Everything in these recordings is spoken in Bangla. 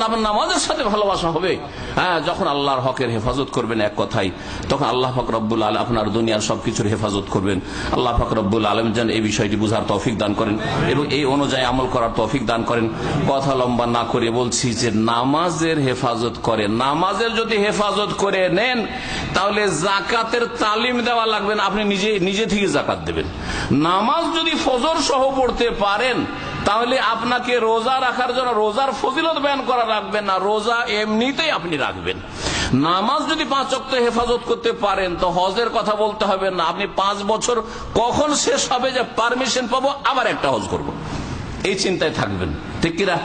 যখন আপনার নামাজের সাথে ভালোবাসা হবে হ্যাঁ যখন আল্লাহর হকের হেফাজত করবেন এক কথাই তখন আল্লাহ ফাক রব্বুল আলম আপনার দুনিয়ার সবকিছুর হেফাজত করবেন। আল্লাহ ফাক রব্বুল আলম যেন এই বিষয়টি বুঝার তৌফিক দান করেন এবং এই অনুযায়ী আমল করার তৌফিক দান করেন। কথা লম্বা না করে বলছি যে নামাজের হেফাজত করে। নামাজের যদি হেফাজত করে নেন, তাহলে জাকাতের তালিম দেওয়া লাগবে না। আপনি নিজে নিজে থেকে জাকাত দেবেন। নামাজ যদি ফজর সহ পড়তে পারেন তাহলে আপনাকে রোজা রাখার জন্য রোজার ফজিলত বয়ান করা রাখবেন না। রোজা এমনিতেই আপনি রাখবেন। নামাজ যদি পাঁচ অক্ট হেফাজত করতে পারেন, তো হজের কথা বলতে হবে না। আপনি পাঁচ বছর কখন শেষ হবে যে পারমিশন পাবো, আবার একটা হজ করব। এই চিন্তায় থাকবেন। ঠিক কিরা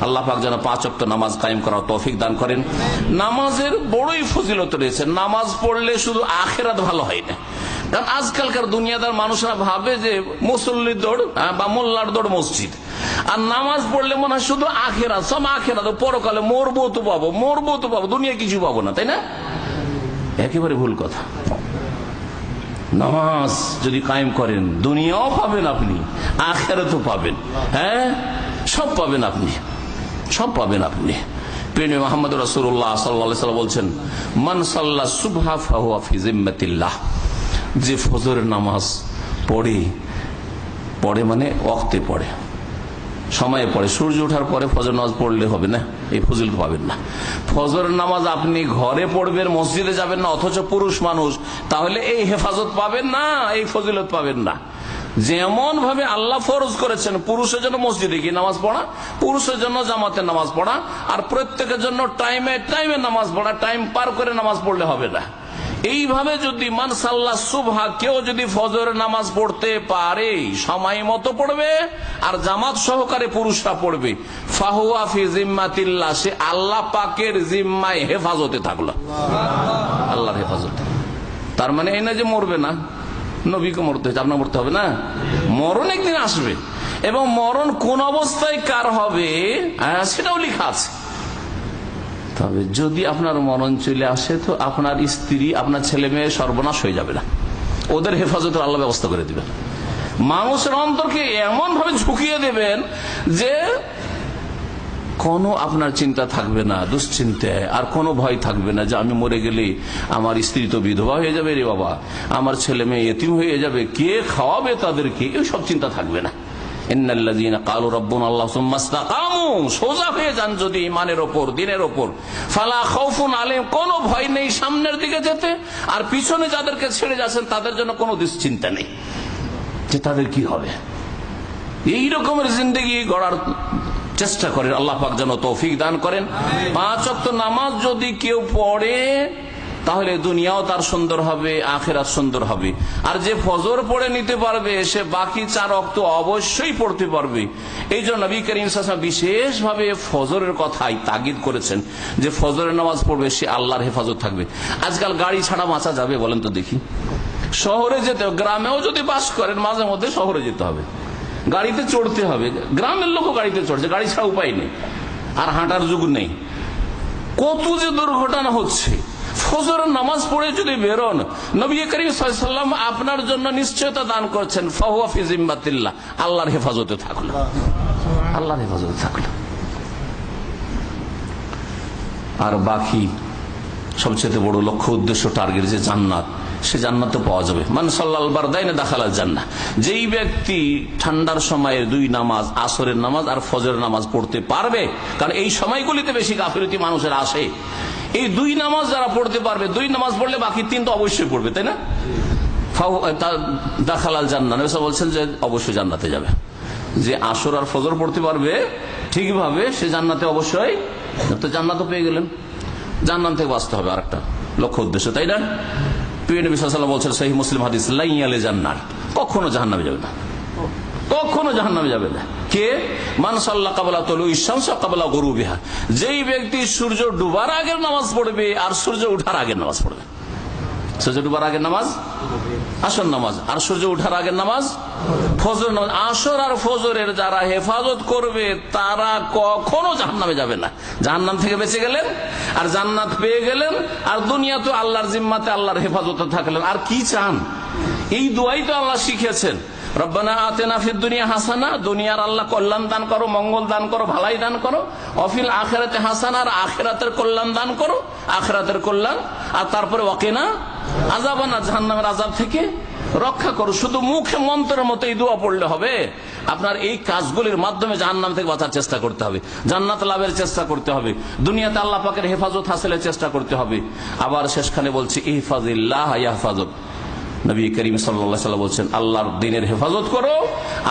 আল্লাহ পাক যেন পাঁচ অক্ট নামাজ কায়েম করার তৌফিক দান করেন। নামাজের বড়ই ফজিলত রয়েছে। নামাজ পড়লে শুধু আখেরাত ভালো হয় না। কারণ আজকালকার দুনিয়াদার মানুষরা ভাবে যে মুসল্লির দৌড় আহ, বা মোল্লার দৌড় মসজিদ। আর নামাজ পড়লে মনে হয় শুধু আখেরা সব আখেরা তো পরকালে মরবো তো পাবো মরবো তো পাবো দুনিয়া কিছু পাবো না তাই না? একেবারে ভুল কথা। নামাজ যদি কায়েম করেন দুনিয়াও পাবেন আপনি আখেরাতও পাবেন হ্যাঁ? সব পাবেন আপনি সব পাবেন আপনি। প্রেমে মোহাম্মদ রসুল্লাহ সাল্লাহ বলছেন মান সাল্লাহ সুবহা ফাহুয়া যে ফজরের নামাজ পড়ে পড়ে মানে অক্তে পড়ে। সময়ে পড়ে। সূর্য ওঠার পরে ফজর নামাজ পড়লে হবে না, এই ফজিল পাবেন না। ফজরের নামাজ আপনি ঘরে পড়বেন, মসজিদে যাবেন না, অথচ পুরুষ মানুষ, তাহলে এই হেফাজত পাবেন না, এই ফজিলত পাবেন না। যেমন ভাবে আল্লাহ ফরজ করেছেন, পুরুষের জন্য মসজিদে গিয়ে নামাজ পড়া, পুরুষের জন্য জামাতে নামাজ পড়া, আর প্রত্যেকের জন্য টাইমে টাইমে নামাজ পড়া, টাইম পার করে নামাজ পড়লে হবে না। এইভাবে যদি মানসাল্লা সুভা কেউ যদি ফজরের নামাজ পড়তে পারে সময় মতো পড়বে আর জামাত সহকারে পুরুষরা পড়বে। ফাহুয়া ফি জিম্মাতিল্লাহ সে আল্লাহ পাকের জিম্মায় হেফাজতে থাকল। আল্লাহর হেফাজতে। তার মানে এই না যে মরবে না নবীকে মরতে হচ্ছে আপনার মরতে হবে না? মরণ একদিন আসবে। এবং মরণ কোন অবস্থায় কার হবে হ্যাঁ, সেটাও লেখা আছে। তবে যদি আপনার মরণ চলে আসে তো আপনার স্ত্রী, আপনার ছেলে মেয়ে সর্বনাশ হয়ে যাবে না। ওদের হেফাজতের আল্লাহ ব্যবস্থা করে দিবেন। মানুষের অন্তরকে এমন ভাবে ঝুঁকিয়ে দেবেন যে কোনো আপনার চিন্তা থাকবে না দুশ্চিন্তায় আর কোনো ভয় থাকবে না যে আমি মরে গেলে আমার স্ত্রী তো বিধবা হয়ে যাবে রে বাবা, আমার ছেলে মেয়ে এতিম হয়ে যাবে, কে খাওয়াবে তাদেরকে? সব চিন্তা থাকবে না। সোজা হয়ে যান যদি ইমানের ওপর, দিনের ওপর। ফালা খৌফুন আলেম কোনো ভয় নেই সামনের দিকে যেতে। আর পিছনে যাদেরকে ছেড়ে যাচ্ছেন, তাদের জন্য কোনো দুশ্চিন্তা নেই। যে তাদের কি হবে? এই রকমের জিন্দগি গড়ার চেষ্টা করেন, আল্লাহ পাক যেন তৌফিক দান করেন। পাঁচ অক্ত নামাজ যদি কেউ পড়ে তাহলে দুনিয়াও তার সুন্দর হবে, আখেরাত সুন্দর হবে। আর যে ফজর পড়ে নিতে পারবে, সে বাকি চার অক্ত অবশ্যই পড়তে পারবে। এই জন্য নবী করিম বিশেষ ভাবে ফজরের কথাই তাগিদ করেছেন যে ফজরের নামাজ পড়বে, সে আল্লাহর হেফাজত থাকবে। আজকাল গাড়ি ছাড়া বাঁচা যাবে বলেন তো দেখি। শহরে যেতে গ্রামেও যদি বাস করেন, মাঝে মধ্যে শহরে যেতে হবে। গাড়িতে চড়তে হবে, গ্রামের লোকও গাড়িতে চড়ছে, গাড়ি ছাড়া উপায় নেই। আর হাঁটার যুগ নেই। কত যে দুর্ঘটনা হচ্ছে ফজরের নামাজ পড়ে যদি বেরোন, নবী করিম সাল্লাম আপনার জন্য নিশ্চয়তা দান করছেন, ফাহুয়া ফিজিম্বাতিল্লাহ আল্লাহর হেফাজতে থাকল আল্লাহর হেফাজতে থাকল আর বাকি সবচেয়ে বড় লক্ষ্য উদ্দেশ্য টার্গেট যে জান্নাত, সে জান্নাত পাওয়া যাবে। মানে সাল্লাল বারদাইনে দাখালা জান্না যেই ব্যক্তি ঠান্ডার সময়ের দুই নামাজ, আসরের নামাজ আর ফজরের নামাজ পড়তে পারবে, কারণ এই সময়গুলিতে বেশি গাফিরতি মানুষের আসে। এই দুই নামাজ যারা পড়তে পারবে, দুই নামাজ পড়লে বাকি তিন তো অবশ্যই পড়বে, তাই না? দাখালাল জান্না বলছেন যে অবশ্যই জান্নাতে যাবে। যে আসর আর ফজর পড়তে পারবে, ঠিকভাবে সে জান্নাতে অবশ্যই, তো জান্নাতও পেয়ে গেলেন। জান্নাত থেকে বাঁচতে হবে আর একটা লক্ষ্য উদ্দেশ্য, তাই না? বলছেন সেই মুসলিম হাদিস, লাইয়ালে জান্নার কখনো জাহান নামে যাবে না। কখনো জাহান নামে যাবে না। কে? মানসাল্লাহ কাবলা তলু ইসাম কাবলা গরু বিহা যেই ব্যক্তি সূর্য ডুবার আগের নামাজ পড়বে আর সূর্য উঠার আগের নামাজ পড়বে। সূর্য ডুবার আগের নামাজ? আসর নামাজ। আর সূর্য উঠার আগের নামাজ? ফজর নামাজ। আসর আর ফজরের যারা হেফাজত করবে, তারা কখনো জাহান নামে যাবে না। জাহান্নাম থেকে বেঁচে গেলেন, আর জান্নাত পেয়ে গেলেন, আর দুনিয়া তো আল্লাহর জিম্মাতে আল্লাহর হেফাজতে থাকলেন। আর কি চান? এই দোয়াই তো আল্লাহ শিখেছেন রব্বানা আতেনা ফিদ দুনিয়া হাসানা, দুনিয়ার আল্লাহ কল্যাণ দান করো, মঙ্গল দান করো, ভালাই দান করো। অফিল আখেরাতে হাসানা আর আখেরাতের কল্যাণ দান করো, আখেরাতের কল্যাণ। আর তারপরে ওয়াকেনা আজাবানা জাহান্নামের আজাব থেকে রক্ষা করো। শুধু মুখে মন্ত্রের মতো এই দোয়া পড়লে হবে। আপনার এই কাজগুলির মাধ্যমে জাহান্নাম থেকে বাঁচার চেষ্টা করতে হবে। জান্নাত লাভের চেষ্টা করতে হবে। দুনিয়াতে আল্লাহ পাকের হেফাজত হাসিলের চেষ্টা করতে হবে। আবার শেষখানে বলছি, ইহফাজিল্লাহ ইয়াহফাজত নবী করিম সাল্লা বলছেন, আল্লাহর দিনের হেফাজত করো,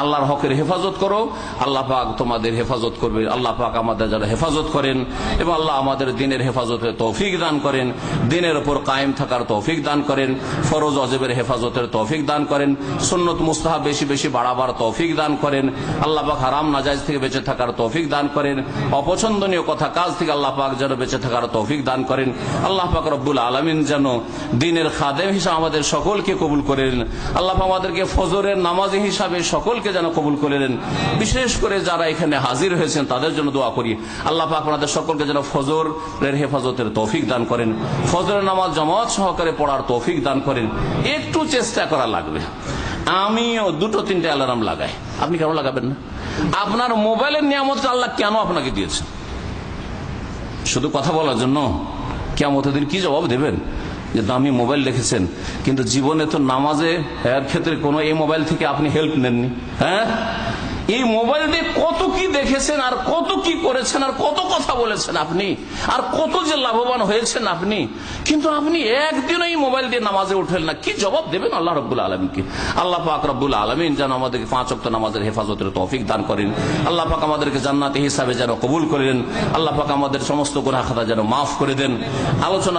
আল্লাহর হকের হেফাজত করো, আল্লাহ পাক তোমাদের হেফাজত করবে, আল্লাহ পাক আমাদের যারা হেফাজত করেন এবং আল্লাহ আমাদের দিনের হেফাজতের তৌফিক দান করেন, দিনের ওপর কায়েম থাকার তৌফিক দান করেন, ফরজ অজেবের হেফাজতের তৌফিক দান করেন, সুন্নত মুস্তাহা বেশি বেশি বাড়াবার তৌফিক দান করেন, আল্লাহ পাক হারাম নাজাইজ থেকে বেঁচে থাকার তৌফিক দান করেন, অপছন্দনীয় কথা কাজ থেকে আল্লাহ পাক যেন বেঁচে থাকার তৌফিক দান করেন, আল্লাহ পাক রব্বুল আলমিন যেন দিনের খাদেম হিসাবে আমাদের সকলকে কবুল করেন। আল্লাহ আমাদেরকে ফজরের নামাজি হিসাবে সকলকে যেন কবুল করেন। বিশেষ করে যারা এখানে হাজির হয়েছেন, তাদের জন্য দোয়া করি। আল্লাহ আমাদের সকলকে যেন ফজরের হেফাজতের তৌফিক দান করেন। ফজরের নামাজ জমাত সহকারে পড়ার তৌফিক দান করেন। একটু চেষ্টা করা লাগবে। আমিও দুটো তিনটে অ্যালার্ম লাগাই। আপনি কেন লাগাবেন না? আপনার মোবাইলের নিয়ামত আল্লাহ কেন আপনাকে দিয়েছে শুধু কথা বলার জন্য? কেমন দিন কি জবাব দেবেন? যে দামি মোবাইল রেখেছেন কিন্তু জীবনে তো নামাজে, এর ক্ষেত্রে কোনো এই মোবাইল থেকে আপনি হেল্প নেননি হ্যাঁ? এই মোবাইল দিয়ে কত কি দেখেছেন, আর কত কি করেছেন, আর কত কথা বলেছেন আপনি, আর কত যে লাভবান হয়েছেন আপনি, কিন্তু আপনি একদিন এই মোবাইল দিয়ে নামাজে উঠলেন না। কি জবাব দেবেন আল্লাহ রব্বুল আলমীকে আল্লাহ পাক রব্বুল আলমিন যেন আমাদেরকে পাঁচ অক্ট নামাজের হেফাজতের তৌফিক দান করেন। আল্লাহ পাক আমাদেরকে জান্নাতি হিসাবে যেন কবুল করেন। আল্লাহ পাক আমাদের সমস্ত গুনাহ খাতা যেন মাফ করে দেন। আলোচনা